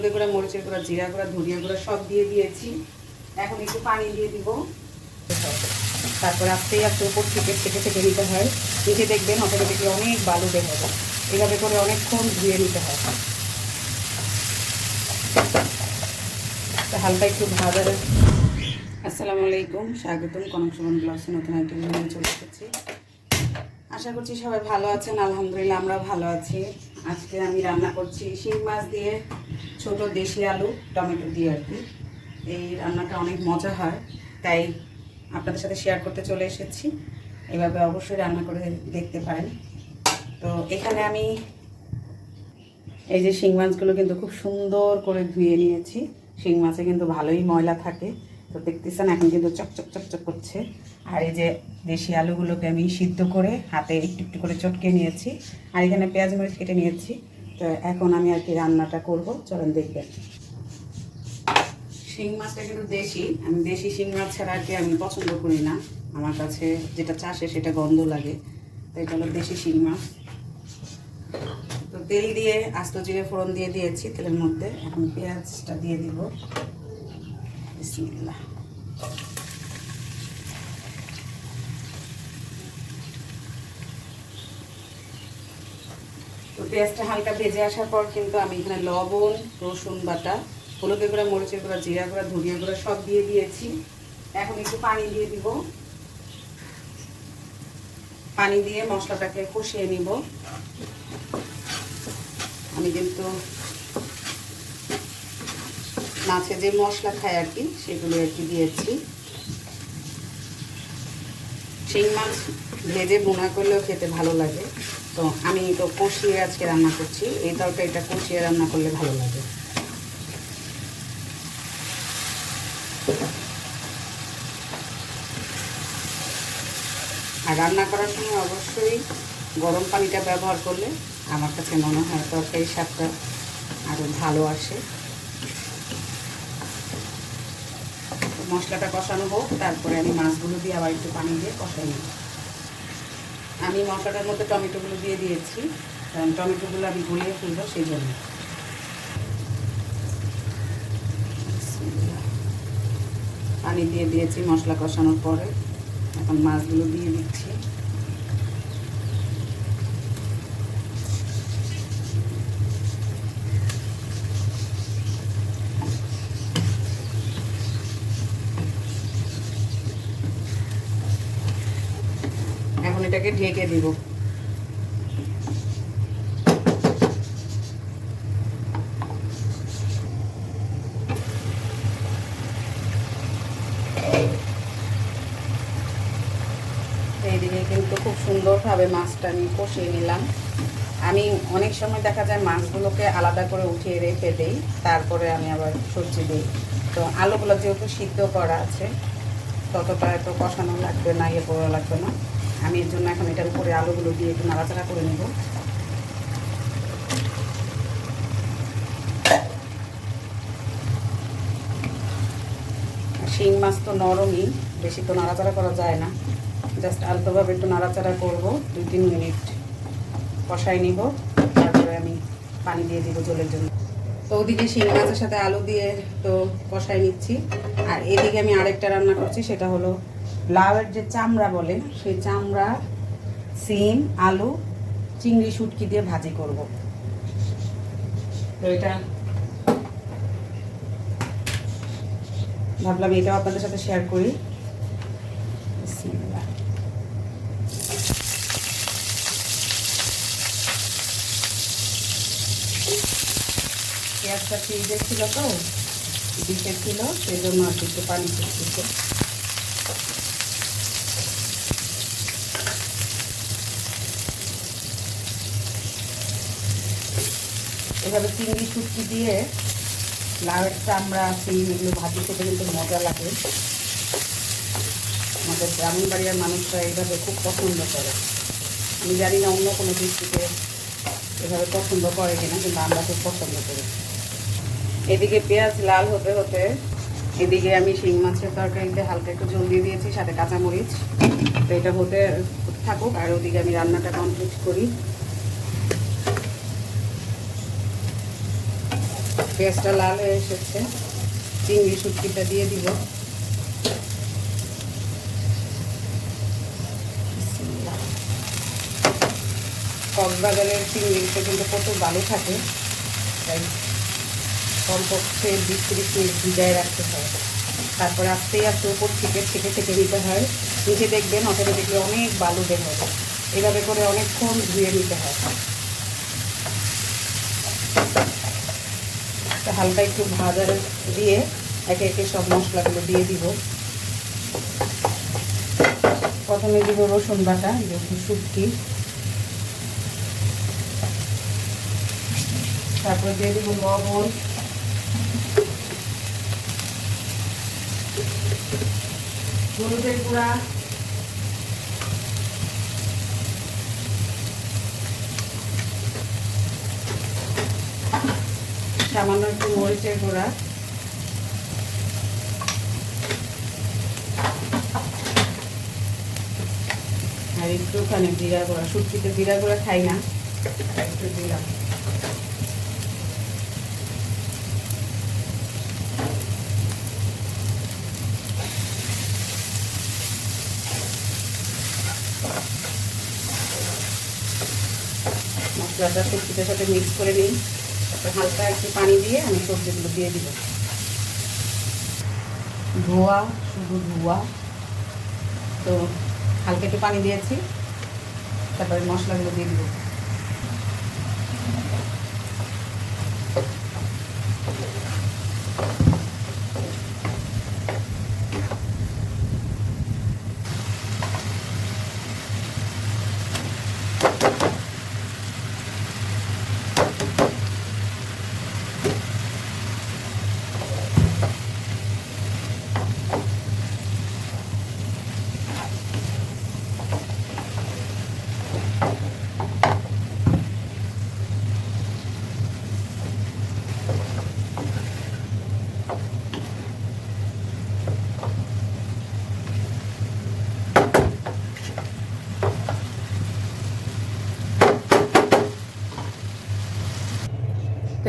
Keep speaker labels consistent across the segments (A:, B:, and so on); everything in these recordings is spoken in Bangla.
A: হলুদের গুঁড়া, মরিচের গুঁড়া, জিরা গুঁড়া, ধনিয়া গুঁড়া সব দিয়ে দিয়েছি। এখন একটু পানি দিয়ে দিব। তারপর আস্তে আস্তে উপর থেকে থেকে থেকে নিতে হয়। নিচে দেখবেন অটোমেটিকলি অনেক বালু বের হবে। এভাবে করে অনেকক্ষণ ধুয়ে নিতে হয়। হালকা একটু ভাজা আসসালামু আলাইকুম, স্বাগতম কনক সুমন ব্লগসে নতুন একটি ভিডিও চলে এসেছি। আশা করছি সবাই ভালো আছেন, আলহামদুলিল্লাহ আমরা ভালো আছি। আজকে আমি রান্না করছি শিং মাছ দিয়ে ছোট দেশি আলু, টমেটো দিয়ে আর কি। এই রান্নাটা অনেক মজা হয়, তাই আপনাদের সাথে শেয়ার করতে চলে এসেছি। এভাবে অবশ্যই রান্না করে দেখতে পারেন। তো এখানে আমি এই যে শিং মাছগুলো কিন্তু খুব সুন্দর করে ধুয়ে নিয়েছি। শিং মাছে কিন্তু ভালোই ময়লা থাকে। তো দেখতেছেন, এখন কিন্তু চকচক চকচক করছে। আর এই যে দেশি আলুগুলোকে আমি সিদ্ধ করে হাতে একটু একটু করে চটকে নিয়েছি। আর এখানে পেঁয়াজ মরিচ কেটে নিয়েছি। তো এখন আমি আর কি রান্নাটা করব, চলেন দেখবেন। শিং মাছটা কিন্তু দেশি, আমি দেশি শিং মাছ ছাড়া আর কি আমি পছন্দ করি না। আমার কাছে যেটা চাষে সেটা গন্ধ লাগে তো এটা হলো দেশি শিং মাছ। তো তেল দিয়ে, আস্ত জিরে ফোড়ন দিয়ে দিয়েছি তেলের মধ্যে। এখন পেঁয়াজটা দিয়ে দিব। বিসমিল্লাহ। পেঁয়াজটা হালকা ভেজে আসার পর কিন্তু আমি এখানে লবণ, রসুন বাটা, হলুদের গুঁড়া, মরিচের গুঁড়া, জিরা গুঁড়া, ধনিয়া গুঁড়া সব দিয়ে দিয়েছি। এখন একটু পানি দিয়ে দিব। পানি দিয়ে মশলাটাকে কষিয়ে নিব। আমি কিন্তু মাছে যে মশলা খাই আর কি, সেগুলো আর কি দিয়েছি। শিং মাছ ভেজে বোনা করলেও খেতে ভালো লাগে। তো আমি তো কষিয়ে আজকে রান্না করছি। এই তরকারিটা কষিয়ে রান্না করলে ভালো লাগে। আর রান্না করার সময় অবশ্যই গরম পানিটা ব্যবহার করলে আমার কাছে মনে হয় তরকারির স্বাদটা আরও ভালো আসে। মশলাটা কষানো হোক, তারপরে আমি মাছগুলো দিয়ে আবার একটু পানি দিয়ে কষাই নিই আমি মশলাটার মধ্যে টমেটোগুলো দিয়ে দিয়েছি, কারণ টমেটোগুলো আমি গলিয়ে ফেলব সেই জন্য। পানি দিয়ে দিয়েছি মশলা কষানোর পরে। এখন মাছগুলো দিয়ে দিচ্ছি এখন এটাকে ঢেকে দিব। এইদিকে কিন্তু খুব সুন্দরভাবে মাছটা আমি কষিয়ে নিলাম। আমি অনেক সময় দেখা যায় মাছগুলোকে আলাদা করে উঠিয়ে রেখে দিই, তারপরে আমি আবার সবজি দিই। তো আলুগুলো যেহেতু সিদ্ধ করা আছে, ততটা এত কষানো লাগবে না ইয়ে করা লাগবে না। আমি এর জন্য এখন এটার উপরে আলুগুলো দিয়ে একটু নাড়াচাড়া করে নেব। শিং মাছ তো নরমই, বেশি তো নাড়াচাড়া করা যায় না। জাস্ট আলতোভাবে একটু নাড়াচাড়া করব দুই তিন মিনিট কষাই নিব, তারপরে আমি পানি দিয়ে দিব জলের জন্য। তো ওদিকে শিং মাছের সাথে আলু দিয়ে তো কষাই নিচ্ছি। আর এদিকে আমি আরেকটা রান্না করছি, সেটা হলো লাউয়ের যে চামড়া বলে, সেই চামড়া সিম আলু, চিংড়ি, শুটকি দিয়ে ভাজি করব। তো এটা ভাবলাম এটাও আপনাদের সাথে শেয়ার করি। পেঁয়াজটা ছিল তো ছিল সেই জন্য আর একটু পানি পড়তেছে এভাবে চিংড়ি, শুটকি দিয়ে লাউয়ের চামড়া সিম এগুলো ভাজি খেতে কিন্তু মজা লাগে। আমাদের গ্রামীণ বাড়ির মানুষরা এইভাবে খুব পছন্দ করে। আমি জানি না অন্য কোনো দৃষ্টিতে এভাবে পছন্দ করে কিনা, কিন্তু আমরা খুব পছন্দ করি। এদিকে পেঁয়াজ লাল হতে হতে এদিকে আমি শিং মাছের তরকারিতে হালকা একটু জল দিয়ে দিয়েছি, সাথে কাঁচামরিচ। তো এটা হতে থাকুক, আর ওদিকে আমি রান্নাটা কমপ্লিট করি। পেঁয়াজটা লাল হয়ে এসেছে। চিংড়ি শুটকিটা দিয়ে দিব। কক্সবাজারের চিংড়িতে কিন্তু প্রচুর বালু থাকে। তাই কমপক্ষে বিশ তিরিশ মিনিট ভিজায় রাখতে হয়। তারপরে আস্তেই আস্তে উপর থেকে ছেঁকে ছেঁকে নিতে হয়। নিচে দেখবেন অটোমেটিকলি অনেক বালু বের হবে এভাবে করে অনেকক্ষণ ধুয়ে নিতে হয়। হালকা একটু ভাজার দিয়ে একে একে সব মশলাগুলো দিয়ে দিব। প্রথমে দিব রসুন বাটা, যেহেতু শুটকি। তারপরে দিয়ে দিব লবণ। হলুদের গুঁড়া। সামান্য একটু মরিচের গুঁড়া। আর একটুখানি জিরা গুঁড়া। শুটকিতে জিরা গুঁড়া খাই না একটু দিলাম মশলাটা শুটকিটার সাথে মিক্স করে নিই। তারপর হালকা একটু পানি দিয়ে আমি সবজিগুলো দিয়ে দিব। ধোয়া, শুধু ধোয়া। তো হালকা একটু পানি দিয়েছি। তারপরে মশলাগুলো দিয়ে দিব।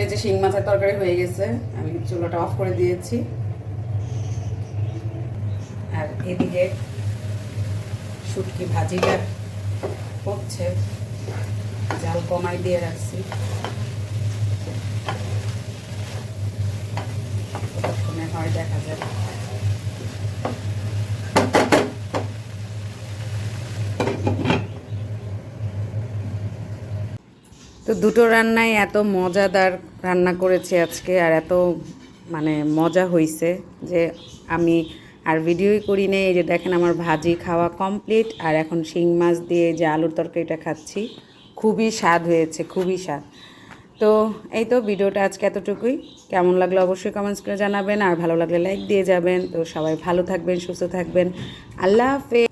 A: এই যে শিং মাছের তরকারি হয়ে গেছে, আমি চুলাটা অফ করে দিয়েছি। আর এদিকে শুটকি ভাজিটা হচ্ছে, জাল কমাই দিয়ে রাখছি। হয় দেখা যাবে তো দুটো রান্নাই এত মজাদার রান্না করেছি আজকে আর এত মানে মজা হয়েছে যে আমি আর ভিডিওই করি নেই। এই যে দেখেন আমার ভাজি খাওয়া কমপ্লিট আর এখন শিং মাছ দিয়ে যে আলুর তরকারিটা খাচ্ছি, খুবই স্বাদ হয়েছে, খুবই স্বাদ। তো এই তো ভিডিওটা আজকে এতটুকুই। কেমন লাগল অবশ্যই কমেন্টস করে জানাবেন আর ভালো লাগলে লাইক দিয়ে যাবেন। তো সবাই ভালো থাকবেন, সুস্থ থাকবেন। আল্লাহ হাফেজ।